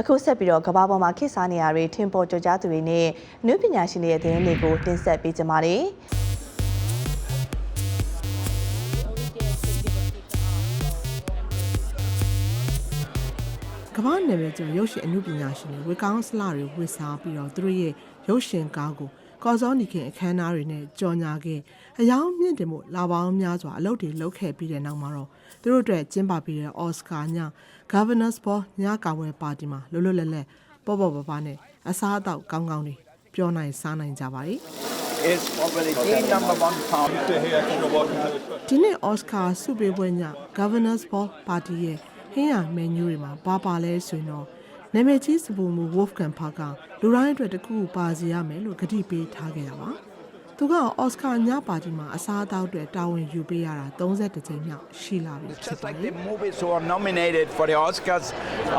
အခုဆက်ပြီးတော့ကမ္ဘာပေါ်မှာခေတ်စားနေရတွေထင်ပေါ်ကြကြသူတွေနဲ့နုပညာရှင်တွေရဲ့သတင်းတွေကိုတင်ဆက်ပေးကြပါမယ်။ကမ္ဘာနယ်ပယ်ကျော်ရုပ်ရှင်အမှုပညာရှင်တွေဝေကောင်းစလတွေဝေစားပြီးတော့သူတို့ရဲ့ရုပ်ရှင်ကားကို ကော်စောနီခင်အခမ်းအနားတွေနဲ့ကြော်ညာခဲ့အယောင်မြင့်တင်မှုလာပေါင်းများစွာအလုပ်တွေလုပ်ခဲ့ပြီးတဲ့နောက်မှာတော့သူတို့အတွက်ကျင်းပပြီးတဲ့အော်စကာည Governors Ball ညကာဝယ်ပါတီမှာလွတ်လွတ်လပ်လပ်ပေါ့ပေါ့ပါပါနဲ့အစားအသောက်ကောင်းကောင်းတွေပြောနိုင်စားနိုင်ကြပါလေ is already the number one pound. ဒီနေ့အော်စကာဆုပေးပွဲည Governors Ball ပါတီရဲ့ဟင်းရမန်နူးတွေမှာဘာပါလဲဆိုရင်တော့ နာမည်ကြီးစပူမူ Wolfgang Park ကလူတိုင်းအတွက်တစ်ခုခုပါစီရမယ်လို့ကတိပေးထားခဲ့တာပါသူကအော်စကာညပါတီမှာအစားအသောက်တွေတာဝန်ယူပေးရတာ32ကြိမ်မြောက်ရှိလာပြီဖြစ် Just ပါ like တ the ယ် movies who are nominated for the Oscars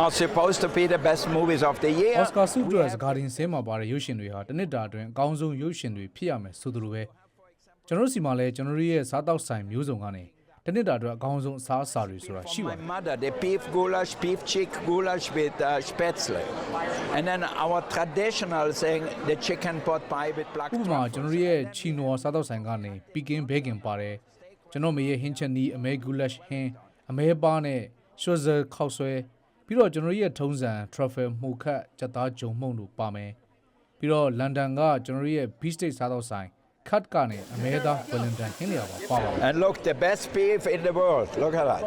are supposed to be the best movies of the year. အော်စကာဆုအတွက်စကားတင်ဆဲမှာပါတဲ့ရုပ်ရှင်တွေဟာတစ်နှစ်တာအတွင်းအကောင်းဆုံးရုပ်ရှင်တွေဖြစ်ရမယ်ဆိုသလိုပဲကျွန်တော်တို့စီမှာလည်းကျွန်တော်တို့ရဲ့စားတောက်ဆိုင်မျိုးစုံကနေ တစ်နှစ်တာအတွက်အကောင်းဆုံးအစားအစာတွေဆိုတာရှိပါ My တယ် mother, the beef goulash, beef chick goulash with uh, spätzle. And then our traditional thing, the chicken pot pie with black ဥပမာ truffle. ကျွန်တော်တို့ရဲ့ချီနိုစားတောက်ဆိုင်ကနေပီကင်းဘဲကင်ပါတယ်ကျွန်တော်မေရဲ့ဟင်းချက်နီးအမဲဂူလက်ဟင်းအမဲပါနဲ့ရှော့ဇာခောက်ဆွဲပြီးတော့ကျွန်တော်တို့ရဲ့ထုံးစံ truffle မှုခတ်ကြက်သားဂျုံမှုန့်တို့ပါမယ်ပြီးတော့လန်ဒန်ကကျွန်တော်တို့ရဲ့ beef steak စားတောက်ဆိုင် cut ကနေအမဲသား valentine ဟင်းတွေပါပါပါမယ် And look, the best beef in the world. Look at that.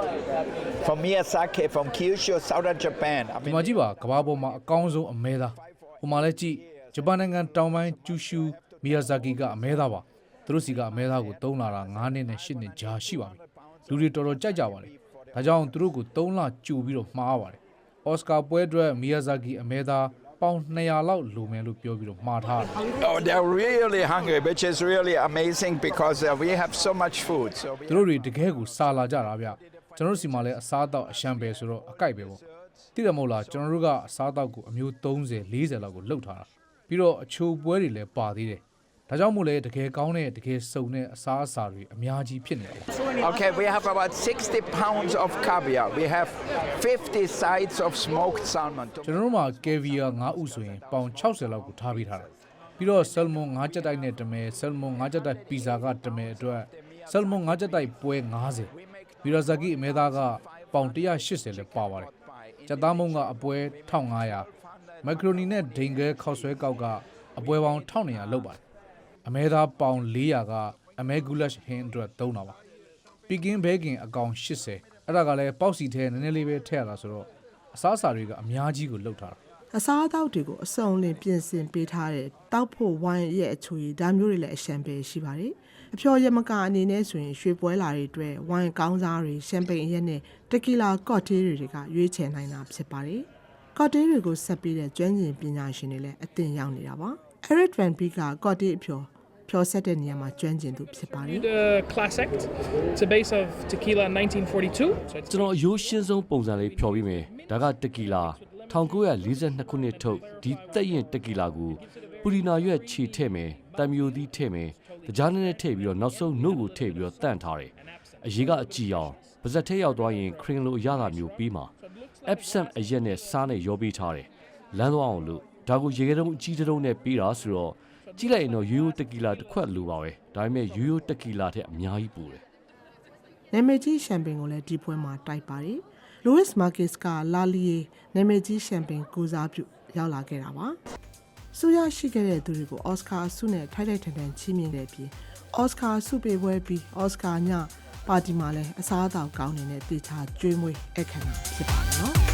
From Miyazaki, from Kyushu, southern Japan. I ဒီ mean, မှာကြည့်ပါကဘာပေါ်မှာအကောင်းဆုံးအမဲသားဟိုမှာလည်းကြည့်ဂျပန်နိုင်ငံတောင်ပိုင်းကျူရှူမီယာဇာကီကအမဲသားပါသူတို့စီကအမဲသားကိုတုံးလာတာ9နှစ်နဲ့10နှစ်ကြာရှိပါပြီလူတွေတော်တော်ကြိုက်ကြပါလေဒါကြောင့်သူတို့ကို3လကြိုပြီးတော့မှားပါတယ်အော်စကာပွဲအတွက်မီယာဇာကီအမဲသား ပေါင်200လောက်လိုမယ်လို့ပြောပြီးတော့မှားထားတယ် oh, they're really hungry, which is really amazing because uh, we have so much food. So we သူတို့တွေတကယ်ကိုစာလာကြတာဗျကျွန်တော်တို့စီမှာလည်းအစားအသောက်အရှံပဲဆိုတော့အကြိုက်ပဲပေါ့သိတယ်မဟုတ်လားကျွန်တော်တို့ကအစားအသောက်ကိုအမျိုး30 40လောက်ကိုလှုပ်ထားတာပြီးတော့အချိုပွဲတွေလည်းပါသေးတယ် ဒါကြောင့်မို့လဲတကယ်ကောင်းတဲ့တကယ်စုံတဲ့အစားအစာတွေအများကြီးဖြစ်နေတယ် Okay, we have about 60 pounds of caviar. We have 50 sides of smoked salmon. ကျွန်တော်တို့မှာ caviar 9ဥဆိုရင်ပေါင်60လောက်ကိုထားပေးထားတယ်ပြီးတော့ salmon 9ချက်တိုက်နဲ့တမဲ salmon 9ချက်တိုက်ပီဇာကတမဲအတွက် salmon 9ချက်တိုက်ပွဲ90ပြီးတော့ဇာကီအမဲသားကပေါင်180လည်းပါပါတယ်ကြက်သားမုံကအပွဲ1500မက်ခရိုနီနဲ့ဒိန်ဂဲခောက်ဆွဲကောက်က အပွဲပေါင်း1200လောက်ပါတယ် အမဲသားပေါင်400ကအမဲဂူလက်ဟင်းအတွက်3တာပါပီကင်းဘဲကင်အကောင်80အဲ့ဒါကလည်းပေါက်စီထဲနည်းနည်းလေးပဲထည့်ရတာဆိုတော့အစားအစာတွေကအများကြီးကိုလောက်ထားတာအစားအသောက်တွေကိုအစုံလင်ပြင်ဆင်ပေးထားတဲ့တောက်ဖို့ဝိုင်းရဲ့အချွေဒါမျိုးတွေလည်းအရှံပဲရှိပါတယ်။အဖျော်ရမကအနေနဲ့ဆိုရင်ရွှေပွဲလာတွေအတွက်ဝိုင်းကောင်းစားတွေရှမ်ပိန်အရက်နဲ့တက်ကီလာကော့တေးတွေကရွေးချယ်နိုင်တာဖြစ်ပါတယ်။ ကော့တေးတွေကိုဆက်ပြီးတဲ့ကျွမ်းကျင်ပညာရှင်တွေလည်းအသင်ရောက်နေတာပါ။ Eric Van Beek ကကော့တေးအဖျော်ဖျော်ဆက်တဲ့နေရာမှာကျွမ်းကျင်သူဖြစ်ပါတယ်။ The Class Act. It's a base of tequila 1942. So it's ကျွန်တော်အယိုးရှင်းဆုံးပုံစံလေးဖြော်ပြီးမယ်ဒါကတက်ကီလာ1942ခုနှစ်ထုတ်ဒီတက်ရင်တက်ကီလာကိုပူရီနာရွက်ခြေထည့်မယ်တံမျိုးသီးထည့်မယ်တကြားနဲ့နဲ့ထည့်ပြီးတော့နောက်ဆုံးနှုတ်ကိုထည့်ပြီးတော့တန့်ထားတယ် အရေးကအကြည့်အောင်ပါဇက်ထဲရောက်သွားရင်ခရင်လိုအရသာမျိုးပြီးမှာ absent အရက်နဲ့စားနဲ့ရောပေးထားတယ်လမ်းသွားအောင်လို့ဒါကိုရေခဲတုံးအကြီးတုံးနဲ့ပြီးတာဆိုတော့ကြည့်လိုက်ရင်တော့ရိုးရိုးတက်ကီလာတစ်ခွက်လိုပါပဲဒါပေမဲ့ရိုးရိုးတက်ကီလာထက်အများကြီးပိုတယ်နာမည်ကြီးရှမ်ပိန်ကိုလည်းဒီပွဲမှာတိုက်ပါတယ်။ Louis Marquez ကလာလီယေနာမည်ကြီးရှမ်ပိန်ကိုစားပြုရောက်လာခဲ့တာပါ။ဆူရရှိခဲ့တဲ့သူတွေကိုအော်စကာဆုနဲ့ထိုက်ထိုက်တန်တန်ချီးမြှင့်တဲ့အပြင်အော်စကာဆုပေးပွဲပြီးအော်စကာည ပါတီမှာလည်းအစားအသောက်ကောင်းနေတဲ့တေချာကျွေးမွေးအခမ်းအနားဖြစ်ပါတယ်နော်။